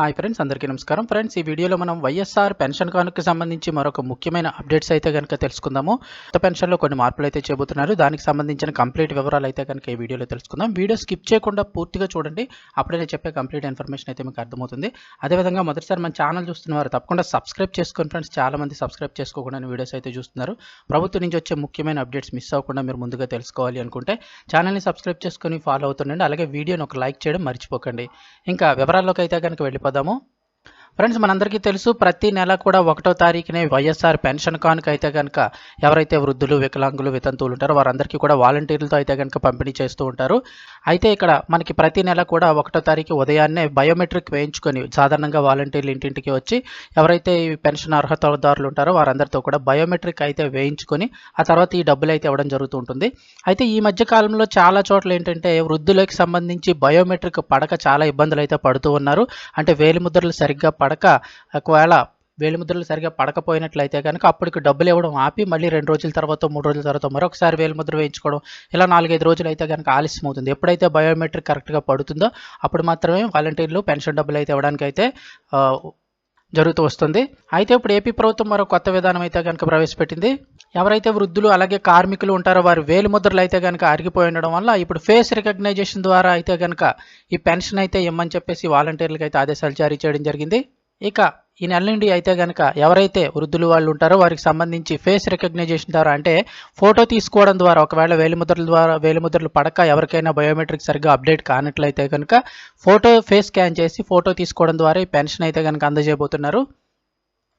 Hi friends అందరికీ నమస్కారం. Friends ఈ వీడియోలో మనం వైఎస్ఆర్ పెన్షన్ కానుకకి సంబంధించి మరొక ముఖ్యమైన అప్డేట్స్ అయితే కనుక తెలుసుకుందాము. కొత్త పెన్షన్లో కొన్ని మార్పులు అయితే చేయబోతున్నారు దానికి సంబంధించిన కంప్లీట్ వివరాలు అయితే కనుక ఈ వీడియోలో తెలుసుకుందాం. వీడియో స్కిప్ చేయకుండా పూర్తిగా చూడండి. అప్పుడే నేను చెప్పే కంప్లీట్ ఇన్ఫర్మేషన్ అయితే మీకు అర్థమవుతుంది. అదేవిధంగా మొదటిసారి మన ఛానల్ చూస్తున్నవారు తప్పకుండా సబ్స్క్రైబ్ చేసుకొని ఫ్రెండ్స్. చాలామంది సబ్స్క్రైబ్ చేసుకోకుండా వీడియోస్ అయితే చూస్తున్నారు. ప్రభుత్వం నుంచి వచ్చే ముఖ్యమైన అప్డేట్స్ మిస్ అవ్వకుండా మీరు ముందుగా తెలుసుకోవాలి అనుకుంటే ఛానల్ని సబ్స్క్రైబ్ చేసుకొని ఫాలో అవుతుండండి. అలాగే వీడియోని ఒక లైక్ చేయడం మర్చిపోకండి. ఇంకా వివరాల్లోకి అయితే కనుక వెళ్ళిపోదాము ఫ్రెండ్స్ మనందరికీ తెలుసు ప్రతి నెల కూడా ఒకటో తారీఖునే వైఎస్ఆర్ పెన్షన్ కానుక అయితే కనుక ఎవరైతే వృద్ధులు వికలాంగులు వితంతువులు ఉంటారో వారందరికీ కూడా వాలంటీర్లతో అయితే కనుక పంపిణీ చేస్తూ ఉంటారు. అయితే ఇక్కడ మనకి ప్రతి నెల కూడా ఒకటో తారీఖు ఉదయాన్నే బయోమెట్రిక్ వేయించుకొని సాధారణంగా వాలంటీర్లు ఇంటింటికి వచ్చి ఎవరైతే ఈ పెన్షన్ అర్హతదారులు ఉంటారో వారందరితో కూడా బయోమెట్రిక్ అయితే వేయించుకొని ఆ తర్వాత ఈ డబ్బులు అయితే ఇవ్వడం జరుగుతూ ఉంటుంది. అయితే ఈ మధ్య కాలంలో చాలా చోట్ల ఏంటంటే వృద్ధులకు సంబంధించి బయోమెట్రిక్ పడక చాలా ఇబ్బందులు అయితే పడుతూ ఉన్నారు. అంటే వేలిముద్రలు సరిగ్గా పడక ఒకవేళ వేలిముద్రలు సరిగా పడకపోయినట్లయితే కనుక అప్పటికి డబ్బులు ఇవ్వడం ఆపి మళ్ళీ రెండు రోజుల తర్వాత మూడు రోజుల తర్వాత మరొకసారి వేలిముద్ర వేయించుకోవడం ఇలా నాలుగైదు రోజులు అయితే కనుక ఆలస్యం అవుతుంది. ఎప్పుడైతే బయోమెట్రిక్ కరెక్ట్గా పడుతుందో అప్పుడు మాత్రమే వాలంటీర్లు పెన్షన్ డబ్బులు అయితే ఇవ్వడానికి అయితే జరుగుతూ వస్తుంది. అయితే ఇప్పుడు ఏపీ ప్రభుత్వం మరో కొత్త విధానం అయితే కనుక ప్రవేశపెట్టింది. ఎవరైతే వృద్ధులు అలాగే కార్మికులు ఉంటారో వారి వేలిముద్రలు అయితే కనుక అరిగిపోయి ఉండడం వల్ల ఇప్పుడు ఫేస్ రికగ్నైజేషన్ ద్వారా అయితే కనుక ఈ పెన్షన్ అయితే ఇమ్మని చెప్పేసి వాలంటీర్లకు అయితే ఆదేశాలు జారీ చేయడం జరిగింది. ఇక ఈ నెల నుండి అయితే కనుక ఎవరైతే వృద్ధులు వాళ్ళు ఉంటారో వారికి సంబంధించి ఫేస్ రికగ్నైజేషన్ ద్వారా అంటే ఫోటో తీసుకోవడం ద్వారా ఒకవేళ వేలిముద్రల ద్వారా వేలిముద్రలు పడక ఎవరికైనా బయోమెట్రిక్ సరిగ్గా అప్డేట్ కానట్లయితే కనుక ఫోటో ఫేస్ స్కాన్ చేసి ఫోటో తీసుకోవడం ద్వారా ఈ పెన్షన్ అయితే కనుక అందజేయబోతున్నారు.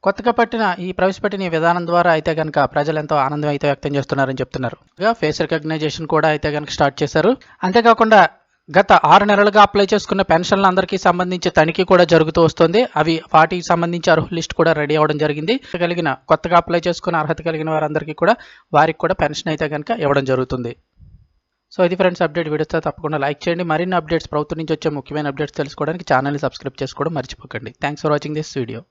కొత్తగా పట్టిన ఈ ప్రవేశపెట్టిన విధానం ద్వారా అయితే కనుక ప్రజలు ఎంతో ఆనందం అయితే వ్యక్తం చేస్తున్నారని చెప్తున్నారు. ఫేస్ రికగ్నైజేషన్ కూడా అయితే కనుక స్టార్ట్ చేశారు. అంతేకాకుండా గత ఆరు నెలలుగా అప్లై చేసుకున్న పెన్షన్ల అందరికీ సంబంధించి తనిఖీ కూడా జరుగుతూ వస్తుంది. అవి వాటికి సంబంధించి అర్హుల లిస్ట్ కూడా రెడీ అవ్వడం జరిగింది. కలిగిన కొత్తగా అప్లై చేసుకున్న అర్హత కలిగిన వారందరికీ కూడా వారికి కూడా పెన్షన్ అయితే కనుక ఇవ్వడం జరుగుతుంది. సో ఇది ఫ్రెండ్స్ అప్డేట్ వీడియోస్తో తప్పకుండా లైక్ చేయండి. మరిన్ని అప్డేట్స్ ప్రభుత్వం నుంచి వచ్చే ముఖ్యమైన అప్డేట్స్ తెలుసుకోవడానికి ఛానల్ని సబ్స్క్రైబ్ చేసుకోవడం మర్చిపోకండి. Thanks for watching this video